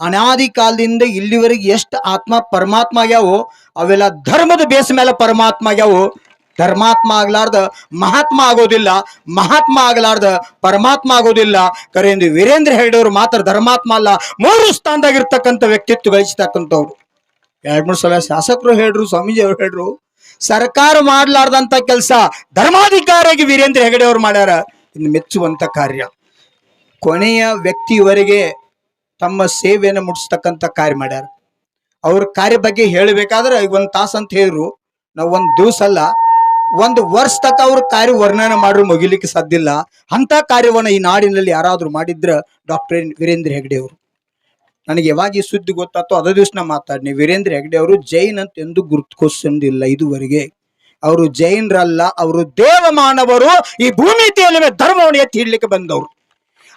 ಅನಾದಿ ಕಾಲದಿಂದ ಇಲ್ಲಿವರೆಗೆ ಎಷ್ಟು ಆತ್ಮ ಪರಮಾತ್ಮ ಆಗ್ಯಾವು ಅವೆಲ್ಲ ಧರ್ಮದ ಬೇಸ್ ಮೇಲೆ ಪರಮಾತ್ಮ ಆಗ್ಯಾವು, ಧರ್ಮಾತ್ಮ ಆಗ್ಲಾರ್ದ, ಮಹಾತ್ಮ ಆಗೋದಿಲ್ಲ, ಮಹಾತ್ಮ ಆಗ್ಲಾರ್ದ, ಪರಮಾತ್ಮ ಆಗೋದಿಲ್ಲ. ಕರೆಯಿಂದ ವೀರೇಂದ್ರ ಹೆಗಡೆಯವರು ಮಾತ್ರ ಧರ್ಮಾತ್ಮ ಅಲ್ಲ, ಮೂರು ಸ್ಥಾನದಾಗಿರ್ತಕ್ಕಂಥ ವ್ಯಕ್ತಿತ್ವ ಗಳಿಸ್ತಕ್ಕಂಥವ್ರು ಎರಡ್ ಮೂರು ಸಲ ಶಾಸಕರು ಹೇಳ್ರು, ಸ್ವಾಮೀಜಿ ಅವ್ರು ಹೇಳ್ರು, ಸರ್ಕಾರ ಮಾಡ್ಲಾರ್ದಂತ ಕೆಲಸ ಧರ್ಮಾಧಿಕಾರಿಯಾಗಿ ವೀರೇಂದ್ರ ಹೆಗಡೆ ಅವ್ರು ಮಾಡ್ಯಾರ. ಇನ್ನು ಮೆಚ್ಚುವಂತ ಕಾರ್ಯ. ಕೊನೆಯ ವ್ಯಕ್ತಿಯವರೆಗೆ ತಮ್ಮ ಸೇವೆಯನ್ನು ಮುಟ್ಟಿಸ್ತಕ್ಕಂಥ ಕಾರ್ಯ ಮಾಡ್ಯಾರ. ಅವ್ರ ಕಾರ್ಯ ಬಗ್ಗೆ ಹೇಳಬೇಕಾದ್ರೆ ಈಗ ಒಂದು ತಾಸು ಅಂತ ಹೇಳಿದ್ರು. ನಾವು ಒಂದು ದಿವಸ ಅಲ್ಲ, ಒಂದು ವರ್ಷ ತಕ್ಕ ಅವ್ರ ಕಾರ್ಯ ವರ್ಣನೆ ಮಾಡ್ರು ಮುಗಿಲಿಕ್ಕೆ ಸಾಧ್ಯ ಇಲ್ಲ. ಅಂತ ಕಾರ್ಯವನ್ನು ಈ ನಾಡಿನಲ್ಲಿ ಯಾರಾದರೂ ಮಾಡಿದ್ರ ಡಾಕ್ಟರ್ ವೀರೇಂದ್ರ ಹೆಗ್ಡೆ ಅವರು. ನನಗೆ ಯಾವಾಗ ಈ ಸುದ್ದಿ ಗೊತ್ತಾತೋ ಅದೇ ದಿವಸ ನಾ ಮಾತಾಡಿನಿ. ವೀರೇಂದ್ರ ಹೆಗ್ಡೆ ಅವರು ಜೈನ್ ಅಂತ ಎಂದು ಗುರುತಿಸ್ಕೊಂಡಿಲ್ಲ ಇದುವರೆಗೆ. ಅವರು ಜೈನರಲ್ಲ, ಅವರು ದೇವಮಾನವರು ಈ ಭೂಮಿ ತೇಲುವೆ ಧರ್ಮವನ್ನು ಎತ್ತಿ ಹಿಡ್ಲಿಕ್ಕೆ ಬಂದವರು.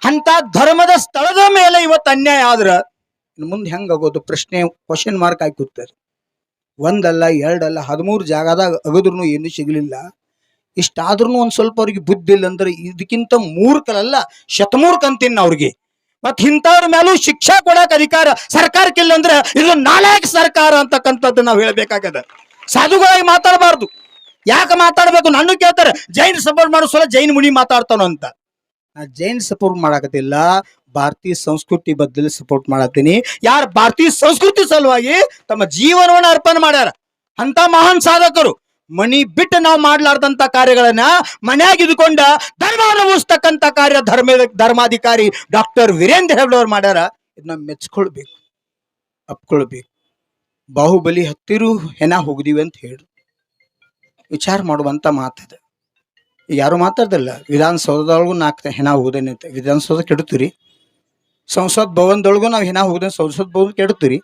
ಅಂತ ಧರ್ಮದ ಸ್ಥಳದ ಮೇಲೆ ಇವತ್ತು ಅನ್ಯಾಯ ಆದ್ರೆ ಮುಂದೆ ಹೆಂಗಾಗೋದು ಪ್ರಶ್ನೆ ಕ್ವಶನ್ ಮಾರ್ಕ್ ಆಗಿ ಕೂತಾರೆ ಒಂದಲ್ಲ, ಎರಡಲ್ಲ, ಹದಿಮೂರು ಜಾಗದಾಗ ಅಗದ್ರೂ ಏನು ಸಿಗಲಿಲ್ಲ. ಇಷ್ಟಾದ್ರೂ ಒಂದು ಸ್ವಲ್ಪ ಅವ್ರಿಗೆ ಬುದ್ಧಿ ಇಲ್ಲ ಅಂದ್ರೆ ಇದಕ್ಕಿಂತ ಮೂರ್ಖರಲ್ಲ ಶತಮೂರ್ಖ ಅಂತೀನಿ ಅವ್ರಿಗೆ. ಮತ್ ಇಂಥವ್ರ ಮೇಲೂ ಶಿಕ್ಷಾ ಕೊಡಕ್ ಅಧಿಕಾರ ಸರ್ಕಾರಕ್ಕಿಲ್ಲ ಅಂದ್ರೆ ಇದು ನಾಲ್ಕು ಸರ್ಕಾರ ಅಂತಕ್ಕಂಥದ್ದು ನಾವು ಹೇಳ್ಬೇಕಾಗದ. ಸಾಧುಗಳಾಗಿ ಮಾತಾಡಬಾರ್ದು. ಯಾಕೆ ಮಾತಾಡ್ಬೇಕು? ನಾನು ಕೇಳ್ತಾರೆ, ಜೈನ್ ಸಪೋರ್ಟ್ ಮಾಡೋ ಸಲ ಜೈನ್ ಮುನಿ ಮಾತಾಡ್ತಾನೋ ಅಂತ. ನಾ ಜೈನ್ ಸಪೋರ್ಟ್ ಮಾಡಕತ್ತಿಲ್ಲ, ಭಾರತೀಯ ಸಂಸ್ಕೃತಿ ಬದಲು ಸಪೋರ್ಟ್ ಮಾಡತ್ತೀನಿ ಯಾರು ಭಾರತೀಯ ಸಂಸ್ಕೃತಿ ಸಲುವಾಗಿ ತಮ್ಮ ಜೀವನವನ್ನು ಅರ್ಪಣೆ ಮಾಡ್ಯಾರ? ಅಂತ ಮಹಾನ್ ಸಾಧಕರು. ಮನಿ ಬಿಟ್ಟು ನಾವು ಮಾಡ್ಲಾರ್ದಂತ ಕಾರ್ಯಗಳನ್ನ ಮನ್ಯಾಗ ಇದ್ಕೊಂಡ ಧರ್ಮ ಅನುಭವಿಸ್ತಕ್ಕಂಥ ಕಾರ್ಯ ಧರ್ಮ ಧರ್ಮಾಧಿಕಾರಿ ಡಾಕ್ಟರ್ ವೀರೇಂದ್ರ ಹೆಗ್ಡೆ ಅವ್ರು ಮಾಡ್ಯಾರ. ಇದನ್ನ ಮೆಚ್ಕೊಳ್ಬೇಕು, ಅಪ್ಕೊಳ್ಬೇಕು. ಬಾಹುಬಲಿ ಹತ್ತಿರು ಹೆನ ಹೋಗಿದೀವಿ ಅಂತ ಹೇಳಿ. ವಿಚಾರ ಮಾಡುವಂತ ಮಾತದ ಯಾರು ಮಾತಾಡ್ದಲ್ಲ. ವಿಧಾನಸೌಧದೊಳಗೂ ನಾಲ್ಕು ಹೆಣ ಹೋಗುದೇನೆ ಅಂತ. ವಿಧಾನಸೌಧ ಕೆಡುತ್ತೀರಿ. ಸಂಸತ್ ಭವನದೊಳಗೂ ನಾವು ಹೆಣ ಹೋಗುದೇ ಸಂಸತ್ ಭವನ ಕೆಡುತ್ತೀರಿ.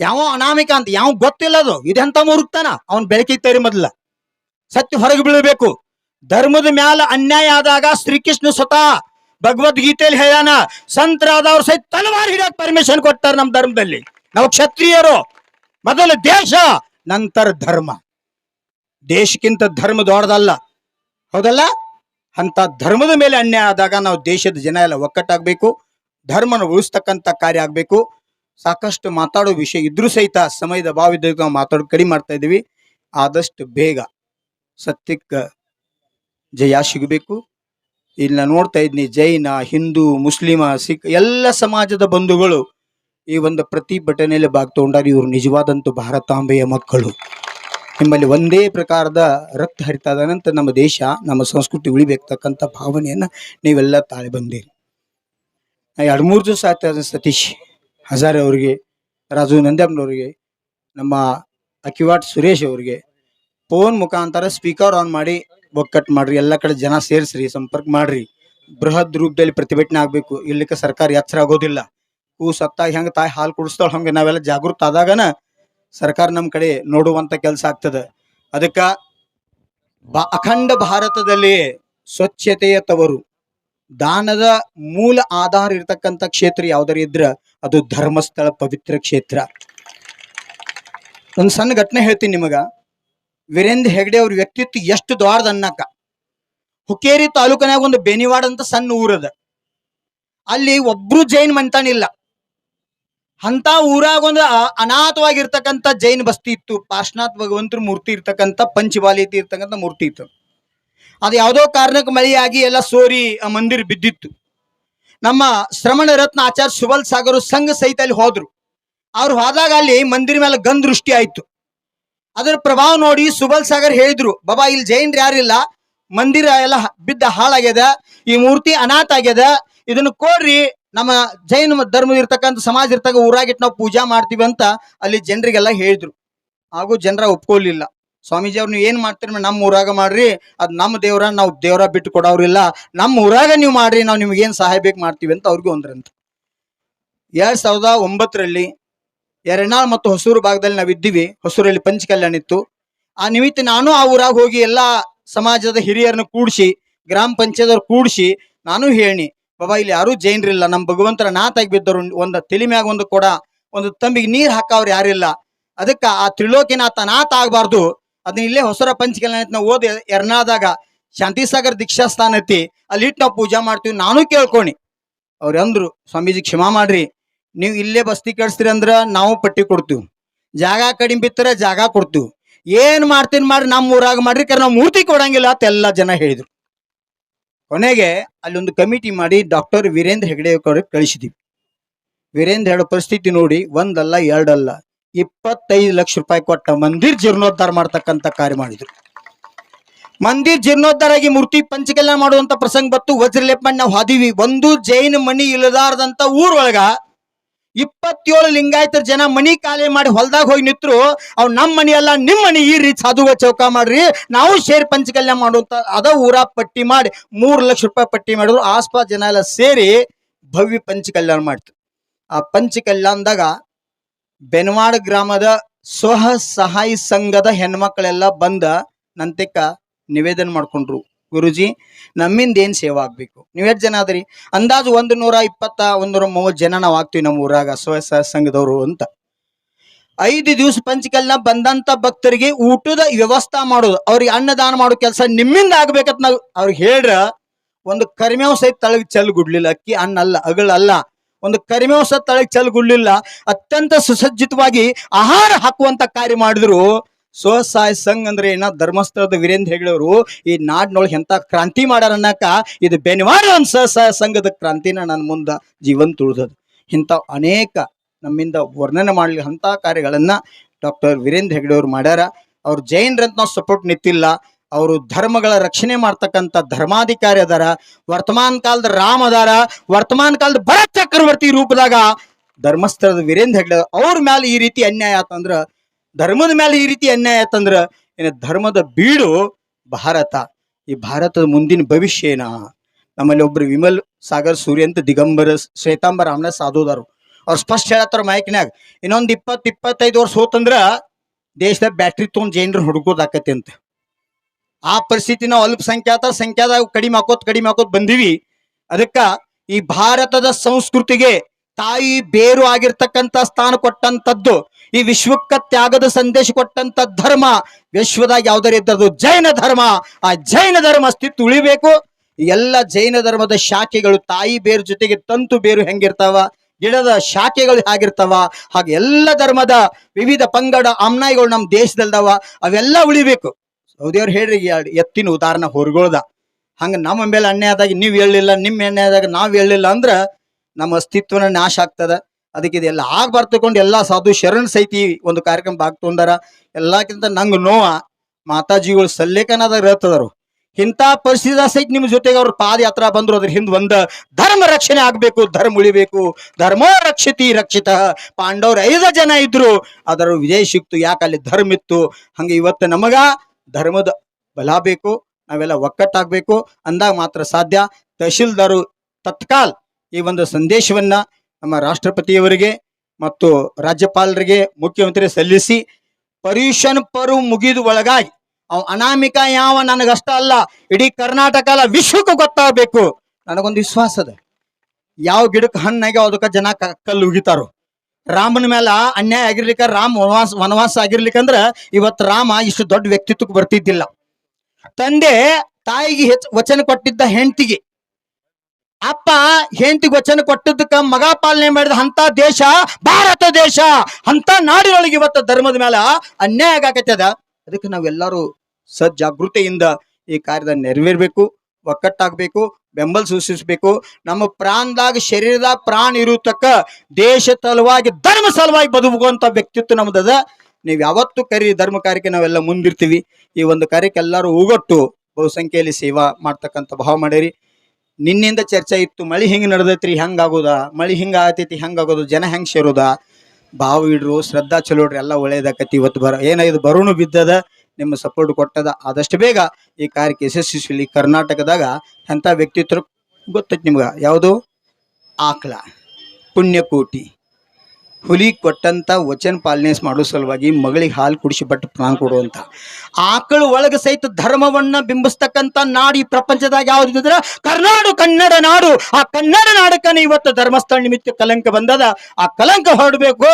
ಯಾವ ಅನಾಮಿಕ ಅಂತ, ಯಾವ ಗೊತ್ತಿಲ್ಲ ಅದು. ಇದೆಂತ ಮುರುಕ್ತಾನ ಅವನ್ ಬೆಳಕಿ ತರಿ ಮೊದಲ. ಸತ್ಯ ಹೊರಗೆ ಬೀಳಬೇಕು. ಧರ್ಮದ ಮ್ಯಾಲ ಅನ್ಯಾಯ ಆದಾಗ ಶ್ರೀಕೃಷ್ಣ ಸ್ವತಃ ಭಗವದ್ಗೀತೆಯಲ್ಲಿ ಹೇಳ್ಯಾನ ಸಂತರಾದವ್ರು ಸಹಿತ ತಲವಾರು ಹಿಡಿಯಕ್ ಪರ್ಮಿಷನ್ ಕೊಟ್ಟಾರ ನಮ್ಮ ಧರ್ಮದಲ್ಲಿ. ನಾವು ಕ್ಷತ್ರಿಯರು. ಮೊದಲು ದೇಶ, ನಂತರ ಧರ್ಮ. ದೇಶಕ್ಕಿಂತ ಧರ್ಮ ದೊಡ್ಡದಲ್ಲ. ಹೌದಲ್ಲ? ಅಂತ ಧರ್ಮದ ಮೇಲೆ ಅನ್ಯಾಯ ಆದಾಗ ನಾವು ದೇಶದ ಜನ ಎಲ್ಲ ಒಕ್ಕಟ್ಟಾಗಬೇಕು, ಧರ್ಮನ ಉಳಿಸ್ತಕ್ಕಂಥ ಕಾರ್ಯ ಆಗಬೇಕು. ಸಾಕಷ್ಟು ಮಾತಾಡೋ ವಿಷಯ ಇದ್ರೂ ಸಹಿತ ಸಮಯದ ಭಾವ ಇದ್ದ ನಾವು ಮಾತಾಡೋ ಕಡಿಮೆ ಮಾಡ್ತಾ ಇದ್ದೀವಿ. ಆದಷ್ಟು ಬೇಗ ಸತ್ಯಕ್ಕೆ ಜಯ ಸಿಗಬೇಕು. ಇಲ್ಲಿ ನಾನು ನೋಡ್ತಾ ಇದ್ನಿ ಜೈನ, ಹಿಂದೂ, ಮುಸ್ಲಿಮ, ಸಿಖ್ ಎಲ್ಲ ಸಮಾಜದ ಬಂಧುಗಳು ಈ ಒಂದು ಪ್ರತಿಭಟನೆಯಲ್ಲಿ ಭಾಗ ತಗೊಂಡಾರೆ ಇವರು ನಿಜವಾದಂಥ ಭಾರತಾಂಬೆಯ ಮಕ್ಕಳು. ನಿಮ್ಮಲ್ಲಿ ಒಂದೇ ಪ್ರಕಾರದ ರಕ್ತ ಹರಿತಾದ ನಂತರ ನಮ್ಮ ದೇಶ, ನಮ್ಮ ಸಂಸ್ಕೃತಿ ಉಳಿಬೇಕತಕ್ಕಂಥ ಭಾವನೆಯನ್ನ ನೀವೆಲ್ಲ ತಾಳಿ ಬಂದಿರಿ. ಎರಡು ಮೂರು ದಿವಸ ಆಯ್ತು ಸತೀಶ್ ಹಜಾರೆ ಅವರಿಗೆ, ರಾಜು ನಂದ್ಯಪ್ಪನವ್ರಿಗೆ ನಮ್ಮ ಅಕಿವಾಟ್ ಸುರೇಶ್ ಅವರಿಗೆ ಫೋನ್ ಮುಖಾಂತರ ಸ್ಪೀಕರ್ ಆನ್ ಮಾಡಿ ಒಕ್ಕಟ್ ಮಾಡ್ರಿ, ಎಲ್ಲ ಕಡೆ ಜನ ಸೇರಿಸ್ರಿ, ಸಂಪರ್ಕ ಮಾಡ್ರಿ. ಬೃಹತ್ ರೂಪದಲ್ಲಿ ಪ್ರತಿಭಟನೆ ಆಗಬೇಕು ಇಲ್ಲಿಕ್ಕೆ ಸರ್ಕಾರ ಎಚ್ಚರ ಆಗೋದಿಲ್ಲ. ಹೂ ಸತ್ತಾಗಿ ಹೆಂಗೆ ತಾಯಿ ಹಾಲು ಕುಡಿಸ್ತಾಳ ಹಂಗೆ ನಾವೆಲ್ಲ ಜಾಗೃತ ಆದಾಗನ ಸರ್ಕಾರ ನಮ್ಮ ಕಡೆ ನೋಡುವಂತ ಕೆಲಸ ಆಗ್ತದೆ. ಅದಕ್ಕ ಅಖಂಡ ಭಾರತದಲ್ಲಿ ಸ್ವಚ್ಛತೆಯ ತವರು, ದಾನದ ಮೂಲ ಆಧಾರ ಇರತಕ್ಕಂಥ ಕ್ಷೇತ್ರ ಯಾವ್ದಾರ ಇದ್ರ ಅದು ಧರ್ಮಸ್ಥಳ ಪವಿತ್ರ ಕ್ಷೇತ್ರ. ಒಂದು ಸಣ್ಣ ಘಟನೆ ಹೇಳ್ತೀನಿ ನಿಮಗ. ವೀರೇಂದ್ರ ಹೆಗಡೆ ಅವ್ರ ವ್ಯಕ್ತಿತ್ವ ಎಷ್ಟು ದ್ವಾರದ ಅನ್ನಕ. ಹುಕ್ಕೇರಿ ತಾಲೂಕಿನಾಗ ಒಂದು ಬೇನಿವಾಡ ಅಂತ ಸಣ್ಣ ಊರದ. ಅಲ್ಲಿ ಒಬ್ರು ಜೈನ್ ಮಂತಾನಿಲ್ಲ. ಅಂತ ಊರಾಗ ಒಂದು ಅನಾಥವಾಗಿರ್ತಕ್ಕಂಥ ಜೈನ್ ಬಸ್ತಿ ಇತ್ತು. ಪಾರ್ಶ್ವನಾಥ್ ಭಗವಂತರ ಮೂರ್ತಿ ಇರ್ತಕ್ಕಂಥ ಪಂಚವಾಲಿ ಇರ್ತಕ್ಕಂಥ ಮೂರ್ತಿ ಇತ್ತು. ಅದು ಯಾವುದೋ ಕಾರಣಕ್ಕೆ ಮಳೆಯಾಗಿ ಎಲ್ಲ ಸೋರಿ ಆ ಮಂದಿರ ಬಿದ್ದಿತ್ತು. ನಮ್ಮ ಶ್ರಮಣ ರತ್ನ ಆಚಾರ್ಯ ಸುಬಲ್ ಸಾಗರ್ ಸಂಘ ಸಹಿತ ಅಲ್ಲಿ ಹೋದ್ರು. ಅವ್ರು ಹೋದಾಗ ಅಲ್ಲಿ ಮಂದಿರ ಮೇಲೆ ಗಂಧ ದೃಷ್ಟಿ ಆಯ್ತು. ಅದರ ಪ್ರಭಾವ ನೋಡಿ ಸುಬಲ್ ಸಾಗರ್ ಹೇಳಿದ್ರು, ಬಾಬಾ, ಇಲ್ಲಿ ಜೈನ್ರು ಯಾರಿಲ್ಲ ಮಂದಿರ ಎಲ್ಲ ಬಿದ್ದ ಹಾಳಾಗ್ಯದ. ಈ ಮೂರ್ತಿ ಅನಾಥ ಆಗ್ಯದ. ಇದನ್ನು ಕೊಡ್ರಿ ನಮ್ಮ ಜೈನ ಧರ್ಮದ ಇರ್ತಕ್ಕಂಥ ಸಮಾಜ ಇರ್ತಕ್ಕ ಊರಾಗಿಟ್ಟು ನಾವು ಪೂಜಾ ಮಾಡ್ತೀವಿ ಅಂತ ಅಲ್ಲಿ ಜನರಿಗೆಲ್ಲ ಹೇಳಿದ್ರು. ಹಾಗೂ ಜನರ ಒಪ್ಕೊಳ್ಳಿಲ್ಲ ಸ್ವಾಮೀಜಿ ಅವ್ರು ನೀವು ಏನ್ ಮಾಡ್ತೀರಿ ನಮ್ಮ ಊರಾಗ ಮಾಡ್ರಿ. ಅದು ನಮ್ಮ ದೇವ್ರ, ನಾವು ದೇವ್ರ ಬಿಟ್ಟು ಕೊಡೋರಿಲ್ಲ ನಮ್ಮ ಊರಾಗ ನೀವು ಮಾಡ್ರಿ, ನಾವು ನಿಮ್ಗೆ ಏನ್ ಸಹಾಯ ಬೇಕು ಮಾಡ್ತೀವಿ ಅಂತ ಅವ್ರಿಗೂ ಒಂದ್ರಂತ. ಎರಡ್ ಸಾವಿರದ ಒಂಬತ್ತರಲ್ಲಿ ಎರಡ್ನಾಳ್ ಮತ್ತು ಹೊಸೂರು ಭಾಗದಲ್ಲಿ ನಾವು ಇದ್ದೀವಿ. ಹೊಸೂರಲ್ಲಿ ಪಂಚಕಲ್ಯಾಣ ಇತ್ತು. ಆ ನಿಮಿತ್ತ ನಾನು ಆ ಊರಾಗ ಹೋಗಿ ಎಲ್ಲಾ ಸಮಾಜದ ಹಿರಿಯರನ್ನು ಕೂಡಿಸಿ, ಗ್ರಾಮ ಪಂಚಾಯತ್ ಕೂಡಿಸಿ, ನಾನು ಹೇಳಿ ಬಾಬಾ, ಇಲ್ಲಿ ಯಾರೂ ಜೈನ್ರಿಲ್ಲ ನಮ್ಮ ಭಗವಂತರ ನಾತಾಗಿ ಬಿದ್ದವರು ಒಂದು ತಲೆ ಮ್ಯಾಗ ಒಂದು ಕೊಡ, ಒಂದು ತಂಬಿಗೆ ನೀರ್ ಹಾಕವ್ರು ಯಾರಿಲ್ಲ ಅದಕ್ಕ ಆ ತ್ರಿಲೋಕಿನಾಥ ನಾಥ ಆಗ್ಬಾರ್ದು. ಅದನ್ನ ಇಲ್ಲೇ ಹೊಸರ ಪಂಚಕಲ್ಯಾಣ ಓದಿ ಎರ್ನಾದಾಗ ಶಾಂತಿಸಾಗರ್ ದೀಕ್ಷಾ ಸ್ಥಾನ ಐತಿ. ಅಲ್ಲಿ ಇಟ್ಟು ನಾವು ಪೂಜಾ ಮಾಡ್ತೀವಿ, ನಾನು ಕೇಳ್ಕೊಣಿ. ಅವ್ರು ಅಂದ್ರು, ಸ್ವಾಮೀಜಿ ಕ್ಷಮಾ ಮಾಡ್ರಿ. ನೀವು ಇಲ್ಲೇ ಬಸ್ತಿ ಕಳಿಸ್ತೀರಿ ಅಂದ್ರ ನಾವು ಪಟ್ಟಿ ಕೊಡ್ತೀವಿ. ಜಾಗ ಕಡಿಮೆ ಬಿತ್ತರ ಜಾಗ ಕೊಡ್ತೀವಿ. ಏನ್ ಮಾಡ್ತೀನಿ ಮಾಡ್ರಿ ನಮ್ಮ ಊರಾಗ ಮಾಡ್ರಿ, ಕರೆ ನಾವು ಮೂರ್ತಿ ಕೊಡಂಗಿಲ್ಲ ಅಂತ ಎಲ್ಲ ಜನ ಹೇಳಿದ್ರು. ಕೊನೆಗೆ ಅಲ್ಲೊಂದು ಕಮಿಟಿ ಮಾಡಿ ಡಾಕ್ಟರ್ ವೀರೇಂದ್ರ ಹೆಗಡೆ ಅವ್ರಿಗೆ ಕಳಿಸಿದೀವಿ. ವೀರೇಂದ್ರ ಹೇಳೋ ಪರಿಸ್ಥಿತಿ ನೋಡಿ, ಒಂದಲ್ಲ, ಎರಡಲ್ಲ, ಇಪ್ಪತ್ತೈದು ಲಕ್ಷ ರೂಪಾಯಿ ಕೊಟ್ಟ ಮಂದಿರ್ ಜೀರ್ಣೋದ್ಧಾರ ಮಾಡ್ತಕ್ಕಂಥ ಕಾರ್ಯ ಮಾಡಿದ್ರು. ಮಂದಿರ್ ಜೀರ್ಣೋದ್ಧಾರ ಆಗಿ ಮೂರ್ತಿ ಪಂಚಕಲ್ಯಾಣ ಮಾಡುವಂತ ಪ್ರಸಂಗ ಬತ್ತು ವಜ್ರಲೇಪ ಮಾಡಿ ನಾವು ಹಾದಿವಿ, ಒಂದು ಜೈನ ಮಣಿ ಇಲ್ಲದಾರದಂತ ಊರೊಳಗ ಇಪ್ಪತ್ತೇಳು ಲಿಂಗಾಯತರ ಜನ ಮನಿ ಖಾಲಿ ಮಾಡಿ ಹೊಲ್ದಾಗ ಹೋಗಿ ನಿತ್ರು ಅವ್ ನಮ್ಮ ಮನಿ ನಿಮ್ಮ ನಿಮ್ ಮನಿ ಈ ರೀತಿ ಸಾಧುವ ಚೌಕ ಮಾಡ್ರಿ, ನಾವು ಶೇರ್ ಪಂಚಕಲ್ಯಾಣ ಮಾಡುವಂತ, ಅದ ಊರ ಪಟ್ಟಿ ಮಾಡಿ ಮೂರು ಲಕ್ಷ ರೂಪಾಯಿ ಪಟ್ಟಿ ಮಾಡಿದ್ರು ಆಸ್ಪಾಸ್ ಜನ ಎಲ್ಲ ಸೇರಿ ಭವ್ಯ ಪಂಚಕಲ್ಯಾಣ ಮಾಡ್ತು. ಆ ಪಂಚಕಲ್ಯಾಣದಾಗ ಬೆನವಾಡ ಗ್ರಾಮದ ಸ್ವಹ ಸಹಾಯ ಸಂಘದ ಹೆಣ್ಮಕ್ಳೆಲ್ಲ ಬಂದ ನಂತೆಕ್ಕ ನಿವೇದನೆ ಮಾಡ್ಕೊಂಡ್ರು. ಗುರುಜಿ ನಮ್ಮಿಂದ ಏನು ಸೇವಾ ನೀವು ಎಷ್ಟು ಜನ ಅದ್ರಿ? ಅಂದಾಜು ಒಂದು ನೂರ ಇಪ್ಪತ್ತ ಒಂದು ನೂರ ಮೂವತ್ತು ಜನ ನಾವು ಆಗ್ತೀವಿ ನಮ್ಮ ಊರಾಗ ಸ್ವಯ ಸಹಾಯ ಸಂಘದವರು ಅಂತ. ಐದು ದಿವಸ ಪಂಚಕಲ್ನ ಬಂದಂತ ಭಕ್ತರಿಗೆ ಊಟದ ವ್ಯವಸ್ಥೆ ಮಾಡೋದು. ಅವ್ರಿಗೆ ಅನ್ನದಾನ ಮಾಡೋ ಕೆಲಸ ನಿಮ್ಮಿಂದ ಆಗ್ಬೇಕಂತ ನಾವು ಅವ್ರಿಗೆ ಹೇಳ್ರ, ಒಂದು ಕರಿಮೇವ್ ಸಹಿತ ತಳಗ್ ಚೆಲ್ ಗುಡ್ಲಿಲ್ಲ. ಅಕ್ಕಿ, ಅನ್ನ ಅಲ್ಲ ಅಗಳಲ್ಲ ಒಂದು ಕರಿಮೇವ್ ಸಹ ತಳಗ್ ಚೆಲ್ ಗುಡ್ಲಿಲ್ಲ. ಅತ್ಯಂತ ಸುಸಜ್ಜಿತವಾಗಿ ಆಹಾರ ಹಾಕುವಂತ ಕಾರ್ಯ ಮಾಡಿದ್ರು. ಸ್ವಸಹಾಯ ಸಂಘ ಅಂದ್ರೆ ಏನ? ಧರ್ಮಸ್ಥಳದ ವೀರೇಂದ್ರ ಹೆಗಡೆಯವರು ಈ ನಾಡಿನೊಳಗೆ ಎಂತ ಕ್ರಾಂತಿ ಮಾಡ್ಯಾರ ಅನ್ನಕ ಇದು ಬೆನಿವಾರ ಒಂದು ಸ್ವಸಹಾಯ ಸಂಘದ ಕ್ರಾಂತಿನ ನನ್ನ ಮುಂದ ಜೀವನ್ ತುಳಿದದು. ಇಂಥ ಅನೇಕ ನಮ್ಮಿಂದ ವರ್ಣನೆ ಮಾಡಲಿ ಅಂತ ಕಾರ್ಯಗಳನ್ನ ಡಾಕ್ಟರ್ ವೀರೇಂದ್ರ ಹೆಗಡೆಯವರು ಮಾಡ್ಯಾರ. ಅವ್ರು ಜೈನರಂತ ನಾವು ಸಪೋರ್ಟ್ ನಿಂತಿಲ್ಲ ಅವರು ಧರ್ಮಗಳ ರಕ್ಷಣೆ ಮಾಡ್ತಕ್ಕಂಥ ಧರ್ಮಾಧಿಕಾರಿ ಅದಾರ. ವರ್ತಮಾನ ಕಾಲದ ರಾಮ ಅದಾರ. ವರ್ತಮಾನ ಕಾಲದ ಭರತ್ ಚಕ್ರವರ್ತಿ ರೂಪದಾಗ ಧರ್ಮಸ್ಥಳದ ವೀರೇಂದ್ರ ಹೆಗ್ಡೆ ಅವ್ರ ಮೇಲೆ ಈ ರೀತಿ ಅನ್ಯಾಯ ಆತಂದ್ರ ಧರ್ಮದ ಮೇಲೆ ಈ ರೀತಿ ಅನ್ಯಾಯ ಆಯ್ತಂದ್ರ ಏನು ಧರ್ಮದ ಬೀಡು ಭಾರತ. ಈ ಭಾರತದ ಮುಂದಿನ ಭವಿಷ್ಯ ಏನ? ನಮ್ಮಲ್ಲಿ ಒಬ್ರು ವಿಮಲ್ ಸಾಗರ್ ಸೂರ್ಯ ಅಂತ ದಿಗಂಬರ ಶ್ವೇತಾಂಬರ ರಾಮನ ಸಾಧುದಾರು ಅವ್ರು ಸ್ಪಷ್ಟ ಹೇಳತ್ತಾರ ಮೈಕ್ನ್ಯಾಗ, ಇನ್ನೊಂದ್ ಇಪ್ಪತ್ ಇಪ್ಪತ್ತೈದು ವರ್ಷ ಹೋತಂದ್ರ ದೇಶದಾಗ ಬ್ಯಾಟ್ರಿ ತೊಗೊಂಡ್ ಜೈನರು ಹುಡುಕೋದಾಕತಿ ಅಂತ. ಆ ಪರಿಸ್ಥಿತಿ ನಾವು ಅಲ್ಪಸಂಖ್ಯಾತ ಸಂಖ್ಯಾದಾಗ ಕಡಿಮೆ ಹಾಕೋತ್ ಕಡಿಮೆ ಹಾಕೋತ್ ಬಂದಿವಿ. ಅದಕ್ಕ ಈ ಭಾರತದ ಸಂಸ್ಕೃತಿಗೆ ತಾಯಿ ಬೇರು ಆಗಿರ್ತಕ್ಕಂಥ ಸ್ಥಾನ ಕೊಟ್ಟಂತದ್ದು ಈ ವಿಶ್ವಕ್ಕ ತ್ಯಾಗದ ಸಂದೇಶ ಕೊಟ್ಟಂತ ಧರ್ಮ ವಿಶ್ವದಾಗ ಯಾವ್ದಾರ ಇದ್ದದ್ದು ಜೈನ ಧರ್ಮ. ಆ ಜೈನ ಧರ್ಮ ಅಸ್ತಿತ್ವ ಉಳಿಬೇಕು. ಎಲ್ಲ ಜೈನ ಧರ್ಮದ ಶಾಖೆಗಳು ತಾಯಿ ಬೇರು ಜೊತೆಗೆ ತಂತು ಬೇರು ಹೆಂಗಿರ್ತಾವ, ಗಿಡದ ಶಾಖೆಗಳು ಹೇಗಿರ್ತಾವ, ಹಾಗೆ ಎಲ್ಲ ಧರ್ಮದ ವಿವಿಧ ಪಂಗಡ ಅಮ್ನಾಯಿಗಳು ನಮ್ಮ ದೇಶದಲ್ದಾವ, ಅವೆಲ್ಲ ಉಳಿಬೇಕು. ಸೌದಿಯವ್ರು ಹೇಳ್ರಿ ಎತ್ತಿನ ಉದಾಹರಣೆ ಹೊರಗೊಳ್ದ. ಹಂಗ ನಮ್ಮ ಮೇಲೆ ಅನ್ಯಾಯ ಆದಾಗ ನೀವು ಹೇಳಿಲ್ಲ ನಿಮ್ಮ ಎಣ್ಣೆ ಆದಾಗ ನಾವು ಹೇಳಿಲ್ಲ ಅಂದ್ರೆ ನಮ್ಮ ಅಸ್ತಿತ್ವನ ನಾಶ ಆಗ್ತದ. ಅದಕ್ಕೆ ಇದೆಲ್ಲ ಆಗ ಬರ್ತಕೊಂಡು ಎಲ್ಲಾ ಸಾಧು ಶರಣ್ ಸೈತಿ ಒಂದು ಕಾರ್ಯಕ್ರಮ ಭಾಗ ಎಲ್ಲಕ್ಕಿಂತ ನಂಗೆ ನೋವ ಮಾತಾಜಿಗಳು ಸಲ್ಲೇಖನಾದ ಇರ್ತದರು ಇಂಥ ಪರಿಸ್ಥಿತಿ ಸಹಿತ ನಿಮ್ಮ ಜೊತೆಗೆ ಅವ್ರ ಪಾದಯಾತ್ರಾ ಬಂದ್ರು, ಅದ್ರ ಹಿಂದೆ ಒಂದು ಧರ್ಮ ರಕ್ಷಣೆ ಆಗ್ಬೇಕು, ಧರ್ಮ ಉಳಿಬೇಕು. ಧರ್ಮೋ ರಕ್ಷಿತಿ ರಕ್ಷಿತ. ಪಾಂಡವ್ರು ಐದು ಜನ ಇದ್ರು ಅದರ ವಿಜಯ ಸಿಕ್ತು, ಯಾಕೆ ಅಲ್ಲಿ ಧರ್ಮ ಇತ್ತು? ಹಂಗೆ ಇವತ್ತು ನಮಗ ಧರ್ಮದ ಬಲ ಬೇಕು, ನಾವೆಲ್ಲ ಒಕ್ಕಟ್ಟಾಗ್ಬೇಕು. ಅಂದಾಗ ಮಾತ್ರ ಸಾಧ್ಯ. ತಹಶೀಲ್ದಾರು ತತ್ಕಾಲ್ ಈ ಒಂದು ಸಂದೇಶವನ್ನ ನಮ್ಮ ರಾಷ್ಟ್ರಪತಿಯವರಿಗೆ ಮತ್ತು ರಾಜ್ಯಪಾಲರಿಗೆ ಮುಖ್ಯಮಂತ್ರಿ ಸಲ್ಲಿಸಿ ಪರ್ಯೂಷನ್ ಪರು ಮುಗಿದು ಒಳಗಾಗಿ ಅವ್ ಅನಾಮಿಕ ಯಾವ ನನಗಷ್ಟ ಅಲ್ಲ, ಇಡೀ ಕರ್ನಾಟಕ ಅಲ್ಲ, ವಿಶ್ವಕ್ಕೂ ಗೊತ್ತಾಗಬೇಕು. ನನಗೊಂದು ವಿಶ್ವಾಸ ಅದ. ಯಾವ ಗಿಡಕ್ಕೆ ಹಣ್ಣಾಗಿ ಅದಕ್ಕೆ ಜನ ಕಲ್ಲು ಉಗಿತಾರೋ. ರಾಮನ ಮೇಲ ಅನ್ಯಾಯ ಆಗಿರ್ಲಿಕ್ಕ, ರಾಮ ವನವಾಸ ವನವಾಸ ಆಗಿರ್ಲಿಕ್ಕಂದ್ರ ಇವತ್ತು ರಾಮ ಇಷ್ಟು ದೊಡ್ಡ ವ್ಯಕ್ತಿತ್ವಕ್ಕೆ ಬರ್ತಿದ್ದಿಲ್ಲ. ತಂದೆ ತಾಯಿಗೆ ಹೆಚ್ಚು ವಚನ ಕೊಟ್ಟಿದ್ದ ಹೆಂಡತಿಗೆ ಅಪ್ಪ ಹೆಂಡತಿ ವಚನ ಕೊಟ್ಟದಕ್ಕ ಮಗ ಪಾಲನೆ ಮಾಡಿದ ಅಂತ ದೇಶ ಭಾರತ ದೇಶ. ಅಂತ ನಾಡಿನೊಳಗೆ ಇವತ್ತು ಧರ್ಮದ ಮೇಲೆ ಅನ್ಯಾಯ ಆಗಾಕತ್ತದ. ಅದಕ್ಕೆ ನಾವೆಲ್ಲರೂ ಸಜ್ಜಾಗೃತೆಯಿಂದ ಈ ಕಾರ್ಯದ ನೆರವೇರ್ಬೇಕು, ಒಕ್ಕಟ್ಟಾಗಬೇಕು, ಬೆಂಬಲ ಸೂಚಿಸಬೇಕು ನಮ್ಮ ಪ್ರಾಣದಾಗ ಶರೀರದಾಗ ಪ್ರಾಣ ಇರುತ್ತಕ್ಕ ದೇಶ ಸಲುವಾಗಿ, ಧರ್ಮ ಸಲುವಾಗಿ ಬದುಕುವಂತ ವ್ಯಕ್ತಿತ್ವ ನಮ್ದದ. ನೀವು ಯಾವತ್ತು ಕರಿ ಧರ್ಮ ಕಾರ್ಯಕ್ಕೆ, ನಾವೆಲ್ಲ ಮುಂದಿರ್ತೀವಿ. ಈ ಒಂದು ಕಾರ್ಯಕ್ಕೆ ಎಲ್ಲರೂ ಹೋಗೊಟ್ಟು ಬಹುಸಂಖ್ಯೆಯಲ್ಲಿ ಸೇವಾ ಮಾಡ್ತಕ್ಕಂಥ ಭಾವ ಮಾಡಿರಿ ನಿನ್ನಿಂದ ಚರ್ಚೆ ಇತ್ತು, ಮಳಿ ಹಿಂಗ್ ನಡೆದೈತ್ರಿ ಹೆಂಗಾಗೋದ ಮಳಿ ಹಿಂಗ ಆಗತೈತಿ ಹೆಂಗಾಗೋದು ಜನ ಹೆಂಗೆ ಸೇರೋದ? ಭಾವ ಇಡ್ರು, ಶ್ರದ್ಧಾ ಚಲೋಡ್ರಿ ಎಲ್ಲ ಒಳ್ಳೇದಾಕತಿ. ಇವತ್ತು ಬರ ಇದು ಬರೋನು ಬಿದ್ದದ, ನಿಮ್ಮ ಸಪೋರ್ಟ್ ಕೊಟ್ಟದ. ಆದಷ್ಟು ಬೇಗ ಈ ಕಾರ್ಯಕ್ಕೆ ಯಶಸ್ವಿಸಲಿ ಕರ್ನಾಟಕದಾಗ ಎಂಥ ವ್ಯಕ್ತಿತ್ವ ಗೊತ್ತೈತಿ ನಿಮ್ಗೆ? ಯಾವುದು? ಆಕಳ. ಪುಣ್ಯಕೋಟಿ. ಹುಲಿ ಕೊಟ್ಟಂತ ವಚನ ಪಾಲನೆ ಮಾಡೋ ಸಲುವಾಗಿ ಮಗಳಿಗೆ ಹಾಲು ಕುಡಿಸಿ ಬಟ್ಟು ಪ್ರಾಣ ಕೊಡುವಂತ ಆಕಳು ಒಳಗೆ ಸಹಿತ ಧರ್ಮವನ್ನ ಬಿಂಬಿಸ್ತಕ್ಕಂತ ನಾಡು ಈ ಪ್ರಪಂಚದಾಗ ಯಾವ್ದಿದ್ರ ಕರ್ನಾಡು ಕನ್ನಡ ನಾಡು. ಆ ಕನ್ನಡ ನಾಡಕ್ಕನ ಇವತ್ತು ಧರ್ಮಸ್ಥಳ ನಿಮಿತ್ತ ಕಲಂಕ ಬಂದದ. ಆ ಕಲಂಕ ಹೊರಡಬೇಕು.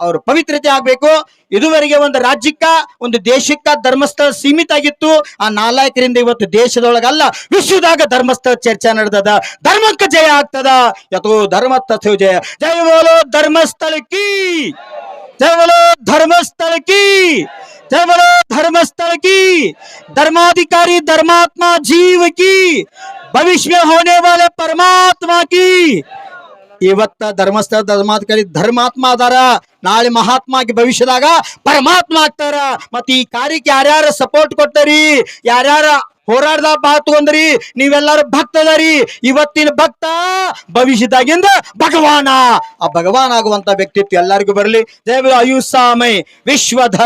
ಅವರು ಪವಿತ್ರತೆ ಆಗಬೇಕು. ಇದುವರೆಗೆ ಒಂದು ರಾಜ್ಯಕ್ಕ, ಒಂದು ದೇಶಕ್ಕ ಧರ್ಮಸ್ಥಳ ಸೀಮಿತ ಆಗಿತ್ತು ಆ ನಾಲ್ಕರಿಂದ ಇವತ್ತು ದೇಶದೊಳಗಲ್ಲ, ವಿಶ್ವದಾಗ ಧರ್ಮಸ್ಥಳ ಚರ್ಚೆ ನಡೆದದ. ಧರ್ಮಕ್ಕ ಜಯ ಆಗ್ತದ. ಯಥೋ ತಥೋ ಜಯ. ಜಯ ಬೋಲೋ ಧರ್ಮಸ್ಥಳಕ್ಕಿ. ಜಯ ಬೋಲೋ ಧರ್ಮಸ್ಥಳಕ್ಕಿ. ಜಯ ಬೋಲೋ ಧರ್ಮಸ್ಥಳಕ್ಕಿ. ಧರ್ಮಾಧಿಕಾರಿ, ಧರ್ಮಾತ್ಮ ಜೀವಕಿ ಭವಿಷ್ಯ ಹೋನೆ ವಾಲೆ ಪರಮಾತ್ಮ ಕಿ ಇವತ್ತ ಧರ್ಮಸ್ಥಳ ಧರ್ಮಾಧಿಕಾರಿ ಧರ್ಮಾತ್ಮ ಅದಾರ. ನಾಳೆ ಮಹಾತ್ಮ ಆಗಿ ಭವಿಷ್ಯದಾಗ ಪರಮಾತ್ಮ ಆಗ್ತಾರ. ಮತ್ತ ಈ ಕಾರ್ಯಕ್ಕೆ ಯಾರ್ಯಾರ ಸಪೋರ್ಟ್ ಕೊಟ್ಟರಿ ಯಾರ್ಯಾರ ಹೋರಾಡ್ದ ತಗೊಂಡ್ರಿ ನೀವೆಲ್ಲಾರು ಭಕ್ತದರಿ ಇವತ್ತಿನ ಭಕ್ತ ಭವಿಷ್ಯದಾಗಿಂದ ಭಗವಾನ. ಆ ಭಗವಾನ್ ಆಗುವಂತ ವ್ಯಕ್ತಿತ್ವ ಎಲ್ಲರಿಗೂ ಬರಲಿ. ದೇವ ಅಯುಸಾಮೈ ವಿಶ್ವಧ